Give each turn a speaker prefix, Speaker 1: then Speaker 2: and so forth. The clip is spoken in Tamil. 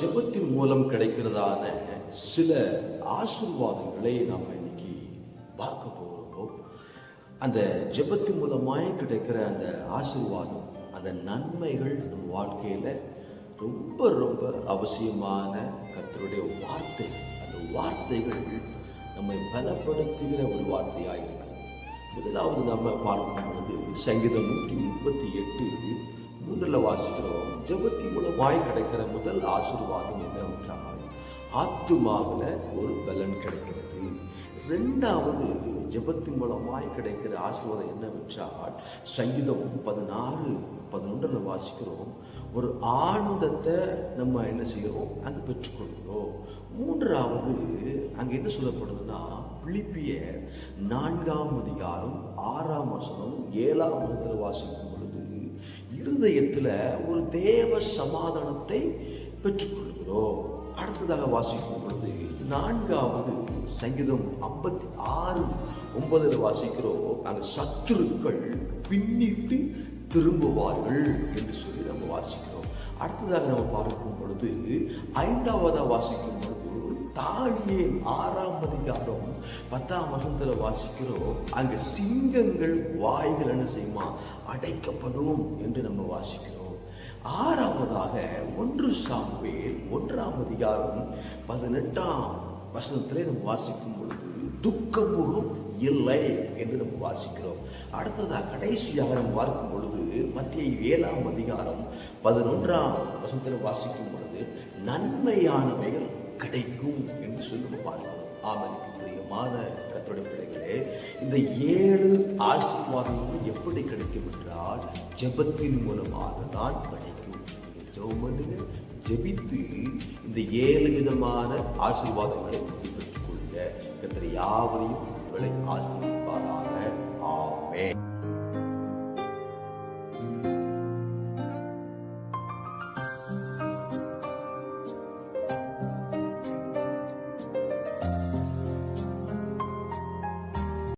Speaker 1: ஜபத்தின் மூலம் கிடைக்கிறதான சில ஆசிர்வாதங்களை நாம் இன்னைக்கு பார்க்க போகிறோம். அந்த ஜபத்தின் மூலமாக கிடைக்கிற அந்த ஆசிர்வாதம் அந்த நன்மைகள் நம் வாழ்க்கையில் ரொம்ப ரொம்ப அவசியமான கத்தருடைய வார்த்தை. அந்த வார்த்தைகள் நம்மை பலப்படுத்துகிற ஒரு வார்த்தையாக இருக்கிறது. முதலாவது நம்ம பார்க்கும் பொழுது சங்கீதம் நூற்றி முப்பத்தி எட்டு மூன்றில் வாசிக்கிறோம். ஜெபத்தி மூலம் வாய் கிடைக்கிற முதல் ஆசீர்வாதம் என்னவென்றால் ஆத்துமாவில் ஒரு பலன் கிடைக்கிறது. ரெண்டாவது ஜபத்தின் மூலமாய் கிடைக்கிற ஆசீர்வாதம் என்னவென்றால் சங்கீதம் பதினாறு பதினொன்றில் வாசிக்கிறோம். ஒரு ஆனந்தத்தை நம்ம என்ன செய்கிறோம்? அங்கே பெற்றுக்கொள்கிறோம். மூன்றாவது அங்கே என்ன சொல்லப்படுதுன்னா பிலிப்பிய நான்காம் அதிகாரம் ஆறாம் வசனம் ஏழாம் வசனத்தில் வாசிக்கும் இருதயத்தில் ஒரு தேவ சமாதானத்தை பெற்றுக்கொள்கிறோம். அடுத்ததாக வாசிக்கும் பொழுது நான்காவது சங்கீதம் ஐம்பத்தி ஆறு ஒன்பதில் வாசிக்கிறோம். அந்த சத்துருக்கள் பின்னிட்டு திரும்புவார்கள் என்று சொல்லி நம்ம வாசிக்கிறோம். அடுத்ததாக நம்ம பார்க்கும் பொழுது ஐந்தாவதாக வாசிக்கும் பொழுது தானியே ஆறாம் அதிகாரம் பத்தாம் வசத்தில் வாசிக்கிறோம். அங்கே சிங்கங்கள் வாய்கள் என்ன செய்யுமா? அடைக்கப்படும் என்று நம்ம வாசிக்கிறோம். ஆறாவதாக ஒன்று சாம்பேல் ஒன்றாம் அதிகாரம் பதினெட்டாம் வசனத்திலே நம்ம வாசிக்கும் பொழுது துக்கமுகம் இல்லை என்று நம்ம வாசிக்கிறோம். அடுத்ததாக கடைசியாக நம்ம பார்க்கும் பொழுது மத்திய ஏழாம் அதிகாரம் பதினொன்றாம் வசனத்தில் வாசிக்கும் பொழுது நன்மையானவைகள் கிடைக்கும் என்று சொல்லி நம்ம பார்க்கிறோம் ஆமனுக்கு பிரியமான கத்தோட பிள்ளைகளே இந்த ஏழு ஆசீர்வாதங்களும் எப்படி கிடைக்கும் என்றால் ஜெபத்தின் மூலமாக தான் கிடைக்கும். ஜெபம் பண்ணுங்க ஜெபித்து இந்த ஏழு விதமான ஆசீர்வாதங்களை பெற்றுக்கொள்ளுங்க கத்திர யாவரையும் உங்களை ஆசீர்வாராக ஆமே